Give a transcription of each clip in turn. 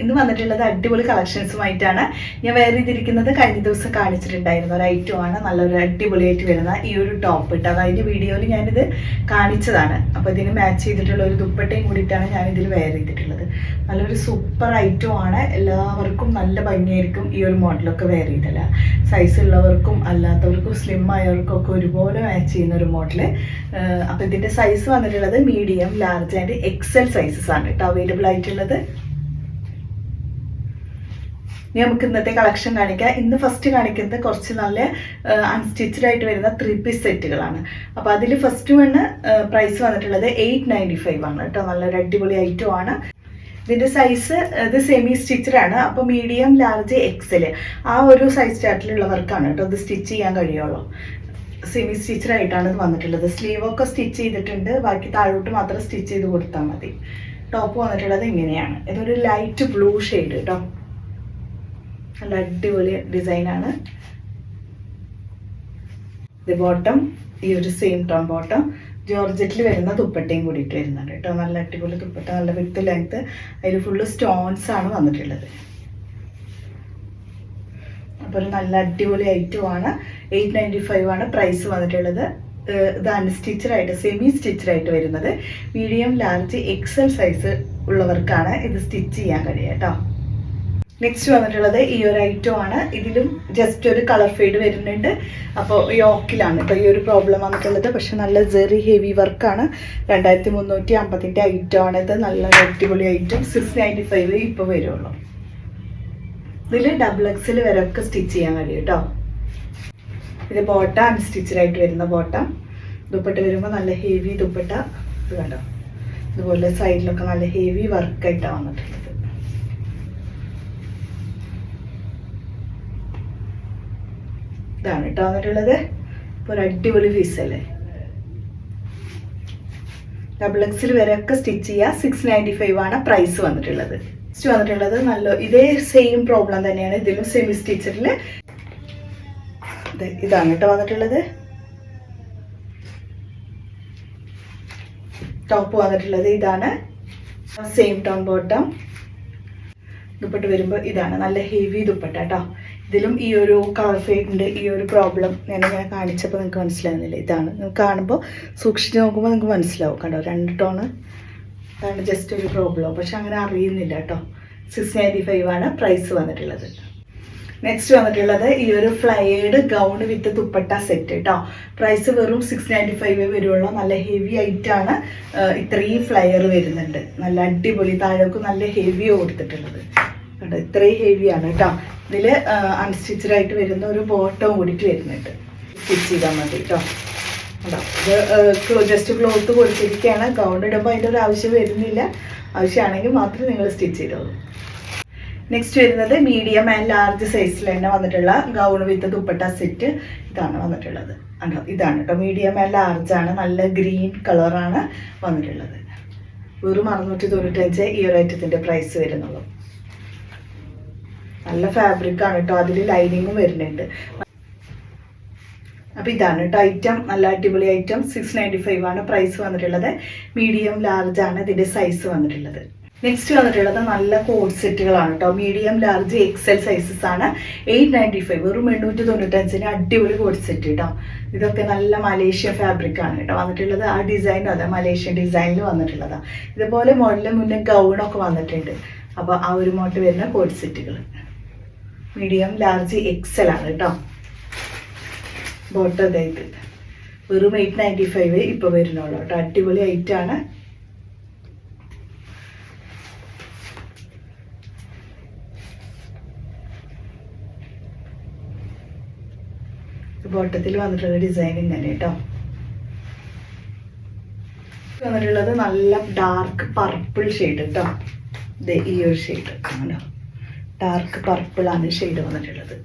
ഇന്ന് വന്നിട്ടുള്ളത് അടിപൊളി കളക്ഷൻസുമായിട്ടാണ്. ഞാൻ വേറെ ഇതിരിക്കുന്നത് കഴിഞ്ഞ ദിവസം കാണിച്ചിട്ടുണ്ടായിരുന്ന. ഒരു ഐറ്റം ആണ്. നല്ലൊരു അടിപൊളിയായിട്ട് വരുന്ന ഈ ഒരു ടോപ്പ് ഇട്ട്. അത് അതിന്റെ വീഡിയോയിൽ ഞാനിത് കാണിച്ചതാണ്. അപ്പോൾ ഇതിന് മാച്ച് ചെയ്തിട്ടുള്ള ഒരു ദുപ്പട്ടയും കൂടിയിട്ടാണ് ഞാൻ ഇതിൽ വെയർ ചെയ്തിട്ടുള്ളത് നല്ലൊരു സൂപ്പർ ഐറ്റം ആണ്. എല്ലാവർക്കും നല്ല ഭംഗിയായിരിക്കും ഈ ഒരു മോഡലൊക്കെ വെയർ ചെയ്തല്ല സൈസ് ഉള്ളവർക്കും അല്ലാത്തവർക്കും സ്ലിം ആയവർക്കും ഒക്കെ ഒരുപോലെ മാച്ച് ചെയ്യുന്ന ഒരു മോഡൽ അപ്പോൾ ഇതിന്റെ സൈസ് വന്നിട്ടുള്ളത് medium large and XL sizes ആണ് കേട്ടോ അവൈലബിൾ ആയിട്ടുള്ളത്. ഇനി നമുക്ക് ഇന്നത്തെ കളക്ഷൻ കാണിക്കാം. ഇന്ന് ഫസ്റ്റ് കാണിക്കുന്നത് കുറച്ച് നല്ല അൺസ്റ്റിച്ചഡ് ആയിട്ട് വരുന്ന ത്രീ പീസ് സെറ്റുകളാണ് അപ്പോൾ അതിൽ ഫസ്റ്റ് വണ് പ്രൈസ് വന്നിട്ടുള്ളത് എയ്റ്റ് നയന്റി ഫൈവ് ആണ് കേട്ടോ. നല്ലൊരു അടിപൊളി ഐറ്റം ആണ്. ഇതിന്റെ സൈസ് ഇത് സെമി സ്റ്റിച്ചഡ് ആണ് അപ്പോൾ മീഡിയം ലാർജ് എക്സൽ ആ ഒരു സൈസ് ചാർട്ടിലുള്ളവർക്കാണ് കേട്ടോ ഇത് സ്റ്റിച്ച് ചെയ്യാൻ കഴിയുള്ളൂ. സെമി സ്റ്റിച്ചഡായിട്ടാണ് ഇത് വന്നിട്ടുള്ളത്. സ്ലീവൊക്കെ സ്റ്റിച്ച് ചെയ്തിട്ടുണ്ട്. ബാക്കി താഴോട്ട് മാത്രം സ്റ്റിച്ച് ചെയ്ത് കൊടുത്താൽ മതി. ടോപ്പ് വന്നിട്ടുള്ളത് ഇങ്ങനെയാണ്. ഇതൊരു ലൈറ്റ് ബ്ലൂ ഷെയ്ഡ് കേട്ടോ നല്ല അടിപൊളി ഡിസൈനാണ്. ഇത് ബോട്ടം ഈ ഒരു സെയിം ടോൺ ബോട്ടം ജോർജറ്റിൽ വരുന്ന ദുപ്പട്ടയും കൂടിയിട്ട് വരുന്നുണ്ട് കേട്ടോ. നല്ല അടിപൊളി ദുപ്പട്ട നല്ല വിത്ത് ലെങ്ത്ത് അതിൽ ഫുള്ള് സ്റ്റോൺസ് ആണ് വന്നിട്ടുള്ളത്. അപ്പോൾ ഒരു നല്ല അടിപൊളി ഐറ്റമാണ് എയ്റ്റ് നയന്റി ഫൈവ് ആണ് പ്രൈസ് വന്നിട്ടുള്ളത്. ഇത് അൺസ്റ്റിച്ചറായിട്ട് സെമി സ്റ്റിച്ചറായിട്ട് വരുന്നത്. മീഡിയം ലാർജ് എക്സൽ സൈസ് ഉള്ളവർക്കാണ് ഇത് സ്റ്റിച്ച് ചെയ്യാൻ കഴിയുക കേട്ടോ. നെക്സ്റ്റ് വന്നിട്ടുള്ളത് ഈ ഒരു ഐറ്റം ആണ്. ഇതിലും ജസ്റ്റ് ഒരു കളർ ഫെയ്ഡ് വരുന്നുണ്ട്. അപ്പോൾ യോക്കിലാണ് ഇപ്പോൾ ഈ ഒരു പ്രോബ്ലം വന്നിട്ടുള്ളത്. പക്ഷെ നല്ല ജെറി ഹെവി വർക്കാണ് രണ്ടായിരത്തി മുന്നൂറ്റി അമ്പതിന്റെ ഐറ്റം ആണ് ഇത്. നല്ല അടിപൊളി ഐറ്റം സിക്സ് നയന്റി ഫൈവ് ഇപ്പോൾ വരുള്ളൂ. ഇതിൽ ഡബിൾ എക്സിൽ വരെ ഒക്കെ സ്റ്റിച്ച് ചെയ്യാൻ കഴിയും കേട്ടോ ഇത് ബോട്ട അൺസ്റ്റിച്ചഡായിട്ട് വരുന്ന ബോട്ട ദുപ്പട്ട വരുമ്പോൾ നല്ല ഹെവി ദുപ്പട്ട. ഇത് കണ്ടോ? ഇതുപോലെ സൈഡിലൊക്കെ നല്ല ഹെവി വർക്കായിട്ടാണ് വന്നിട്ടുള്ളത്. ഇതാണ് കേട്ടോ വന്നിട്ടുള്ളത്. ഇപ്പോൾ ഒരു അടിപൊളി പീസ് അല്ലേ? ഡബിൾ എക്സിൽ വരെയൊക്കെ സ്റ്റിച്ച് ചെയ്യുക സിക്സ് നയന്റി ഫൈവ് ആണ് പ്രൈസ് വന്നിട്ടുള്ളത്. സ്റ്റിച്ച് വന്നിട്ടുള്ളത് നല്ല ഇതേ സെയിം പ്രോബ്ലം തന്നെയാണ് ഇതിലും സെമി സ്റ്റിച്ചറിൽ ഇതാണ് കേട്ടോ വന്നിട്ടുള്ളത്. ടോപ്പ് വന്നിട്ടുള്ളത് ഇതാണ്. സെയിം ടോൺ ബോട്ടം ദുപ്പട്ട വരുമ്പോൾ ഇതാണ്. നല്ല ഹെവി ദുപ്പട്ട കേട്ടോ. ഇതിലും ഈ ഒരു കളർ ഫെയ്ഡിന്റെ ഈ ഒരു പ്രോബ്ലം ഞാൻ ഇങ്ങനെ കാണിച്ചപ്പോൾ നിങ്ങൾക്ക് മനസ്സിലാവുന്നില്ല. ഇതാണ്. നിങ്ങൾക്ക് കാണുമ്പോൾ സൂക്ഷിച്ച് നോക്കുമ്പോൾ നിങ്ങൾക്ക് മനസ്സിലാവും കണ്ടോ? രണ്ട് ടോണ് അതാണ് ജസ്റ്റ് ഒരു പ്രോബ്ലം പക്ഷെ അങ്ങനെ അറിയുന്നില്ല കേട്ടോ. സിക്സ് നയന്റി ഫൈവ് ആണ് പ്രൈസ് വന്നിട്ടുള്ളത്. നെക്സ്റ്റ് വന്നിട്ടുള്ളത് ഈ ഒരു flared gown with dupatta set കേട്ടോ. പ്രൈസ് വെറും സിക്സ് നയന്റി ഫൈവ് വരുള്ളൂ. നല്ല ഹെവി ആയിട്ടാണ് ഇത്രയും ഫ്ലയർ വരുന്നുണ്ട്. നല്ല അടിപൊളി. താഴേക്ക് നല്ല ഹെവി കൊടുത്തിട്ടുള്ളത്. കേട്ടോ ഇത്രയും ഹെവിയാണ് കേട്ടോ. ഇതിൽ അൺസ്റ്റിച്ചഡ് ആയിട്ട് വരുന്ന ഒരു ബോട്ടം കൂടിയിട്ട് വരുന്നുണ്ട്. സ്റ്റിച്ച് ചെയ്താൽ മതി കേട്ടോ ഇത് ജസ്റ്റ് ക്ലോത്ത് കൊടുത്തിരിക്കുകയാണ് ഗൗൺ ഇടുമ്പോൾ അതിന്റെ ഒരു ആവശ്യം വരുന്നില്ല. ആവശ്യമാണെങ്കിൽ മാത്രം നിങ്ങൾ സ്റ്റിച്ച് ചെയ്തോളൂ. നെക്സ്റ്റ് വരുന്നത് മീഡിയം ആൻഡ് ലാർജ് സൈസിൽ തന്നെ വന്നിട്ടുള്ള ഗൗൺ വിത്ത് ദുപ്പട്ട സെറ്റ് ഇതാണ് വന്നിട്ടുള്ളത്. കണ്ടോ? ഇതാണ് കേട്ടോ മീഡിയം ആൻഡ് ലാർജ് ആണ്. നല്ല ഗ്രീൻ കളറാണ് വന്നിട്ടുള്ളത്. വെറും അറുന്നൂറ്റി തൊണ്ണൂറ്റഞ്ച് ഈ ഒരു ഐറ്റത്തിന്റെ പ്രൈസ് വരുന്നുള്ളൂ. നല്ല ഫാബ്രിക് ആണ് കേട്ടോ അതിൽ ലൈനിങ്ങും വരുന്നുണ്ട്. അപ്പോൾ ഇതാണ് കേട്ടോ ഐറ്റം നല്ല അടിപൊളി ഐറ്റം സിക്സ് നയന്റി ഫൈവ് ആണ് പ്രൈസ് വന്നിട്ടുള്ളത്. മീഡിയം ലാർജ് ആണ് ഇതിന്റെ സൈസ് വന്നിട്ടുള്ളത്. നെക്സ്റ്റ് വന്നിട്ടുള്ളത് നല്ല കോഡ് സെറ്റുകളാണ് കേട്ടോ മീഡിയം ലാർജ് എക്സൽ സൈസസ് ആണ്. എയ്റ്റ് നയന്റി ഫൈവ് വെറും എണ്ണൂറ്റി തൊണ്ണൂറ്റഞ്ചിന് അടിപൊളി കോഡ് സെറ്റ് കേട്ടോ ഇതൊക്കെ നല്ല മലേഷ്യ ഫാബ്രിക് ആണ് കേട്ടോ വന്നിട്ടുള്ളത് ആ ഡിസൈനും അതെ മലേഷ്യൻ ഡിസൈനിൽ വന്നിട്ടുള്ളതാണ് ഇതുപോലെ മോഡലിന് മുന്നേ ഗൗണൊക്കെ വന്നിട്ടുണ്ട്. അപ്പോൾ ആ ഒരു മോട്ട് വരുന്ന കോഡ് സെറ്റുകൾ മീഡിയം ലാർജ് എക്സൽ ആണ് കേട്ടോ. ബോട്ടം ഇതായിട്ട് വെറും എയ്റ്റ് നയന്റി ഫൈവ് ഇപ്പോൾ വരുന്നുള്ളൂ കേട്ടോ. അടിപൊളി ഐറ്റാണ് ബോട്ടത്തിൽ വന്നിട്ടുള്ള ഡിസൈൻ ഇങ്ങനെ കേട്ടോ. വന്നിട്ടുള്ളത് നല്ല ഡാർക്ക് പർപ്പിൾ ഷെയ്ഡ് കേട്ടോ. ഈ ഒരു ഷെയ്ഡ് ആണോ ഡാർക്ക് പർപ്പിൾ ആണ് ഷെയ്ഡ് വന്നിട്ടുള്ളത്.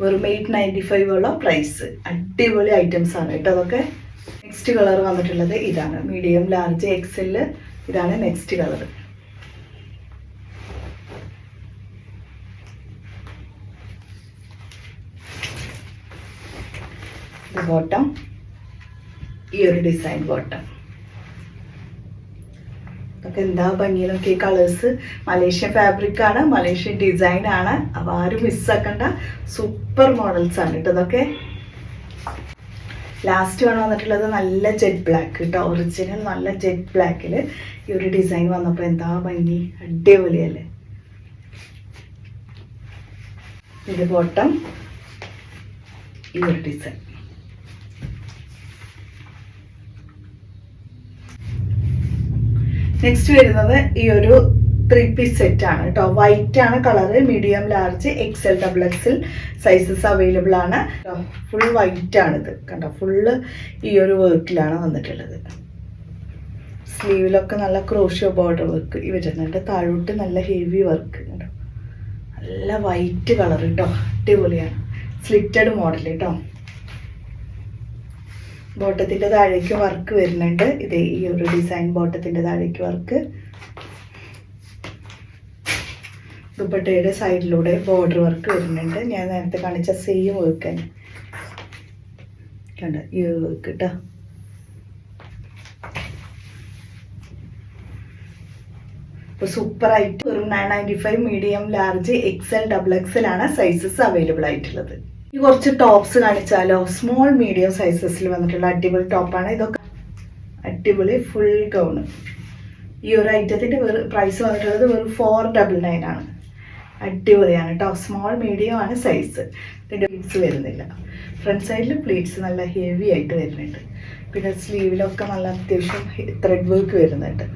വെറും എയ്റ്റ് നയന്റി ഫൈവ് ഉള്ള പ്രൈസ് അടിപൊളി ഐറ്റംസ് ആണ് കേട്ടോ അതൊക്കെ. നെക്സ്റ്റ് കളർ വന്നിട്ടുള്ളത് ഇതാണ്. മീഡിയം ലാർജ് എക്സെൽ ഇതാണ് നെക്സ്റ്റ് കളർ ബോട്ടം ഈ ഒരു ഡിസൈൻ ബോട്ടം ഇതൊക്കെ എന്താ ഭംഗിയിലൊക്കെ ഈ കളേഴ്സ് മലേഷ്യൻ ഫാബ്രിക് ആണ് മലേഷ്യൻ ഡിസൈൻ ആണ്. അപ്പോൾ ആരും മിസ്സാക്കണ്ട സൂപ്പർ മോഡൽസ് ആണ് കേട്ടോ ഇതൊക്കെ. ലാസ്റ്റ് വേണം വന്നിട്ടുള്ളത് നല്ല ജെറ്റ് ബ്ലാക്ക് കേട്ടോ. ഒറിജിനൽ നല്ല ജെറ്റ് ബ്ലാക്കിൽ ഈ ഒരു ഡിസൈൻ വന്നപ്പോൾ എന്താ ഭംഗി? അടിപൊളിയല്ലേ ഇത് ബോട്ടം ഈ ഒരു ഡിസൈൻ നെക്സ്റ്റ് വരുന്നത് ഈ ഒരു ത്രീ പീസ് സെറ്റ് ആണ് കേട്ടോ. വൈറ്റ് ആണ് colour medium large XL double XL sizes available ആണ്. ഫുൾ വൈറ്റ് ആണിത്. കണ്ടോ? ഫുള്ള് ഈ ഒരു വർക്കിലാണ് വന്നിട്ടുള്ളത്. സ്ലീവിലൊക്കെ നല്ല ക്രോഷ്യോ ബോർഡർ വർക്ക് ഈ വരുന്നുണ്ട് താഴോട്ട് നല്ല ഹെവി വർക്ക് കേട്ടോ നല്ല വൈറ്റ് കളർ കേട്ടോ. അടിപൊളിയാണ്. സ്ലിറ്റഡ് മോഡൽ കേട്ടോ. ബോട്ടത്തിന്റെ താഴേക്ക് വർക്ക് വരുന്നുണ്ട്. ഇത് ഈ ഒരു ഡിസൈൻ ബോട്ടത്തിന്റെ താഴേക്ക് വർക്ക്. ദുപ്പട്ടയുടെ സൈഡിലൂടെ ബോർഡർ വർക്ക് വരുന്നുണ്ട്. ഞാൻ നേരത്തെ കാണിച്ച സെയിം വർക്ക് തന്നെ. കണ്ട? ഈ വർക്ക് കേട്ടോ ഇപ്പോൾ സൂപ്പർ ആയിട്ട് nine ninety five medium large XL double XL ആണ് സൈസസ് അവൈലബിൾ ആയിട്ടുള്ളത്. ഈ കുറച്ച് ടോപ്സ് കാണിച്ചാലോ? സ്മോൾ മീഡിയം സൈസസിൽ വന്നിട്ടുള്ള അടിപൊളി ടോപ്പാണ് ഇതൊക്കെ അടിപൊളി ഫുൾ ഗൗണ് ഈ ഒരു ഐറ്റത്തിന്റെ പ്രൈസ് വന്നിട്ടുള്ളത് വെറും ഫോർ ഡബിൾ നയൻ ആണ്. അടിപൊളിയാണ് കേട്ടോ സ്മോൾ മീഡിയം ആണ് സൈസ് ഇതിന്റെ പ്ലീറ്റ്സ് വരുന്നില്ല. ഫ്രണ്ട് സൈഡിൽ പ്ലീറ്റ്സ് നല്ല ഹെവി ആയിട്ട് വരുന്നുണ്ട്. പിന്നെ സ്ലീവിലൊക്കെ നല്ല അത്യാവശ്യം ത്രെഡ് വർക്ക് വരുന്നുണ്ട്.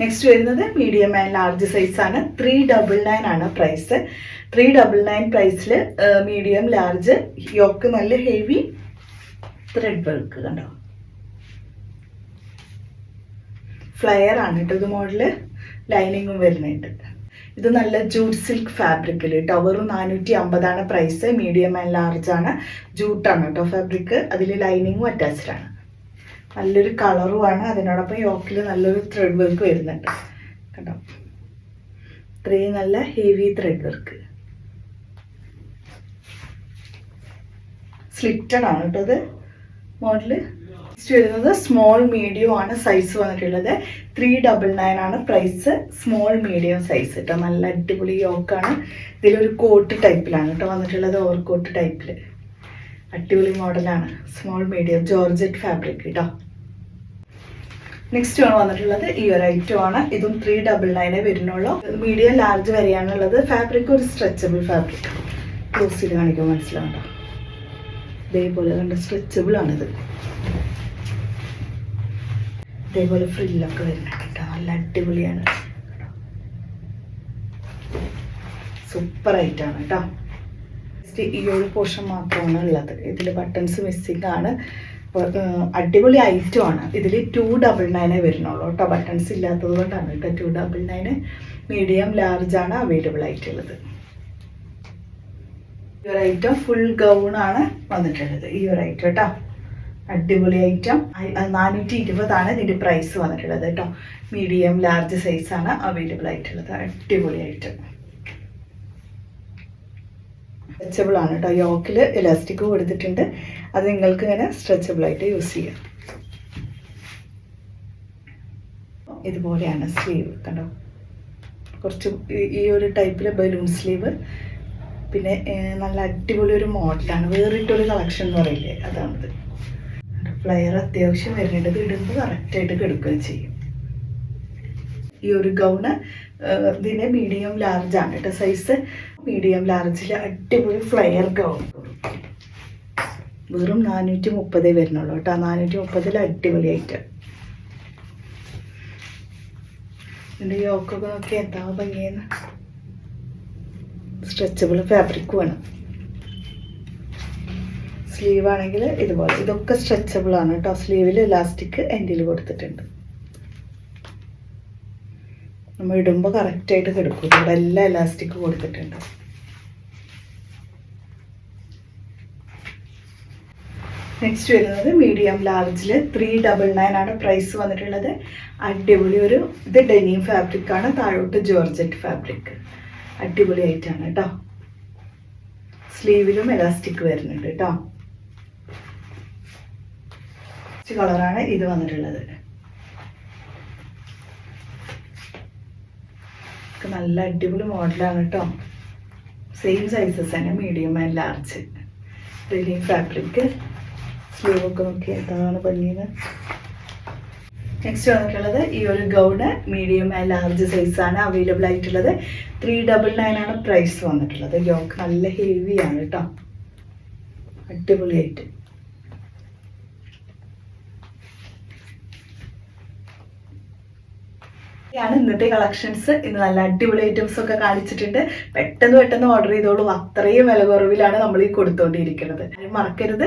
നെക്സ്റ്റ് വരുന്നത് മീഡിയം ആൻഡ് ലാർജ് സൈസ് ആണ്. ത്രീ ഡബിൾ നയൻ ആണ് പ്രൈസ് ത്രീ ഡബിൾ നയൻ പ്രൈസിൽ മീഡിയം ലാർജ് യോക്ക് നല്ല ഹെവി ത്രെഡ് വർക്ക് കണ്ടോ? ഫ്ലയർ ആണ് കേട്ടോ ഇത് മോഡൽ ലൈനിങ്ങും വരുന്നുണ്ട്. ഇത് നല്ല ജൂട്ട് സിൽക്ക് ഫാബ്രിക്കിൽ ടവർ നാനൂറ്റി അമ്പതാണ് പ്രൈസ് മീഡിയം ആൻഡ് ലാർജ് ആണ്. ജൂട്ടാണ് കേട്ടോ ഫാബ്രിക് അതിൽ ലൈനിങ്ങും അറ്റാച്ച്ഡ് ആണ്. നല്ലൊരു കളറുമാണ്. അതിനോടൊപ്പം യോക്കിൽ നല്ലൊരു ത്രെഡ് വർക്ക് വരുന്നുണ്ട്. കണ്ടോ? ഇത്രയും നല്ല ഹെവി ത്രെഡ് വർക്ക് സ്ലിറ്റഡ് ആണ് കേട്ടോ ഇത്. മോഡൽ. വരുന്നത് സ്മോൾ മീഡിയം ആണ് സൈസ് വന്നിട്ടുള്ളത്. ത്രീ ഡബിൾ നയൻ ആണ് പ്രൈസ് സ്മോൾ മീഡിയം സൈസ് കേട്ടോ. നല്ല അടിപൊളി യോക്കാണ് ഇതിലൊരു കോട്ട് ടൈപ്പിലാണ് കേട്ടോ വന്നിട്ടുള്ളത് ഓവർ കോട്ട് ടൈപ്പിൽ അടിപൊളി മോഡലാണ് സ്മോൾ മീഡിയം ജോർജറ്റ് ഫാബ്രിക് കേട്ടോ. നെക്സ്റ്റ് ആണ് വന്നിട്ടുള്ളത് ഈ ഒരു ഐറ്റം ആണ്. ഇതും ത്രീ ഡബിൾ നയനെ വരുന്നുള്ളൂ. മീഡിയം ലാർജ് വരെയാണുള്ളത് ഫാബ്രിക് ഒരു സ്ട്രെച്ചബിൾ ഫാബ്രിക് ക്ലോസ് ചെയ്ത് കാണിക്കാൻ മനസ്സിലാവണ്ട? ഇതേപോലെ കണ്ട സ്ട്രെച്ചബിൾ ആണിത് ഇതേപോലെ ഫ്രില്ലൊക്കെ വരുന്നുണ്ട് കേട്ടോ. നല്ല അടിപൊളിയാണ്. സൂപ്പർ ഐറ്റം ആണ് കേട്ടോ. ഈ ഒരു പോർഷൻ മാത്രമാണ് ഉള്ളത്. ഇതിൽ ബട്ടൺസ് മിസ്സിംഗ് ആണ്. അടിപൊളി ഐറ്റം ആണ്. ഇതിൽ ടു ഡബിൾ നയനേ വരുന്നുള്ളൂ കേട്ടോ. ബട്ടൺസ് ഇല്ലാത്തത് കൊണ്ടാണ് കേട്ടോ. ടു ഡബിൾ നയന് മീഡിയം ലാർജ് ആണ് അവൈലബിൾ ആയിട്ടുള്ളത്. ഈ ഒരു ഐറ്റം ഫുൾ ഗൗൺ ആണ് വന്നിട്ടുള്ളത്. ഈ ഒരു ഐറ്റം കേട്ടോ. അടിപൊളി ഐറ്റം നാനൂറ്റി ഇരുപതാണ് ഇതിന്റെ പ്രൈസ് വന്നിട്ടുള്ളത് കേട്ടോ. മീഡിയം ലാർജ് സൈസാണ് അവൈലബിൾ ആയിട്ടുള്ളത്. അടിപൊളി ഐറ്റം സ്ട്രെച്ചബിൾ ആണ് കേട്ടോ. യോക്കിൽ ഇലാസ്റ്റിക് കൊടുത്തിട്ടുണ്ട്. അത് നിങ്ങൾക്ക് ഇങ്ങനെ സ്ട്രെച്ചബിൾ ആയിട്ട് യൂസ് ചെയ്യാം. ഇതുപോലെയാണ് സ്ലീവ് കണ്ടോ? കുറച്ച് ഈ- ഒരു ടൈപ്പിലെ ബലൂൺ സ്ലീവ് പിന്നെ നല്ല അടിപൊളി ഒരു മോഡലാണ് വേറിട്ടൊരു കളക്ഷൻ എന്ന് പറയില്ലേ അതാണത്. ഫ്ലയർ അത്യാവശ്യം വരുന്നുണ്ട്. ഇടുമ്പോൾ കറക്റ്റായിട്ട് കിടക്കുകയും ചെയ്യും. ഈ ഒരു ഗൗണ് ഇതിന്റെ മീഡിയം ലാർജ് ആണ്. കേട്ടോ സൈസ് മീഡിയം ലാർജിൽ അടിപൊളി ഫ്ലയർ ഗൗൺ വെറും നാനൂറ്റി മുപ്പതേ വരുന്നുള്ളൂ കേട്ടോ. നാനൂറ്റി മുപ്പതിൽ അടിപൊളിയായിട്ട്. എന്റെ യോക്കൊക്കെ നോക്കി എന്താ ഭംഗിയെന്ന്? സ്ട്രെച്ചബിൾ ഫാബ്രിക് വേണം സ്ലീവ് ആണെങ്കിൽ ഇതുപോലെ. ഇതൊക്കെ സ്ട്രെച്ചബിൾ ആണ് കേട്ടോ. സ്ലീവിൽ ഇലാസ്റ്റിക് എൻഡിൽ കൊടുത്തിട്ടുണ്ട്. നമ്മൾ ഇടുമ്പോൾ കറക്റ്റായിട്ട് കിടക്കും. ഇവിടെ എല്ലാ ഇലാസ്റ്റിക് കൊടുത്തിട്ടുണ്ട്. നെക്സ്റ്റ് വരുന്നത് മീഡിയം ലാർജിൽ ത്രീ ഡബിൾ നയൻ ആണ് പ്രൈസ് വന്നിട്ടുള്ളത്. അടിപൊളി ഒരു ഇത് ഡെനിയം ഫാബ്രിക് ആണ് താഴോട്ട് ജോർജറ്റ് ഫാബ്രിക് അടിപൊളി അടിപൊളിയായിട്ടാണ് കേട്ടോ സ്ലീവിലും എലാസ്റ്റിക് വരുന്നുണ്ട് കേട്ടോ കളറാണ് ഇത് വന്നിട്ടുള്ളത്. നല്ല അടിപൊളി മോഡലാണ് കേട്ടോ സെയിം സൈസസ് തന്നെ മീഡിയം ആൻഡ് ലാർജ് റിലീം ഫാബ്രിക് സ്ലീവ് ഒക്കെ നോക്കി എന്താണ് ഭംഗിയത് നെക്സ്റ്റ് വന്നിട്ടുള്ളത് ഈ ഒരു ഗൗണ് മീഡിയം ആൻഡ് ലാർജ് സൈസാണ് അവൈലബിൾ ആയിട്ടുള്ളത്. ത്രീ ഡബിൾ നയൻ ആണ് പ്രൈസ് വന്നിട്ടുള്ളത്. യോക്ക് നല്ല ഹെവി ആണ് കേട്ടോ അടിപൊളിയായിട്ട്. ാണ് ഇന്നത്തെ കളക്ഷൻസ് ഇന്ന് നല്ല അടിപൊളി ഐറ്റംസ് ഒക്കെ കാണിച്ചിട്ടുണ്ട്. പെട്ടെന്ന് പെട്ടെന്ന് ഓർഡർ ചെയ്തോളൂ. അത്രയും വില കുറവിലാണ് നമ്മൾ ഈ കൊടുത്തുകൊണ്ടിരിക്കുന്നത് മറക്കരുത്.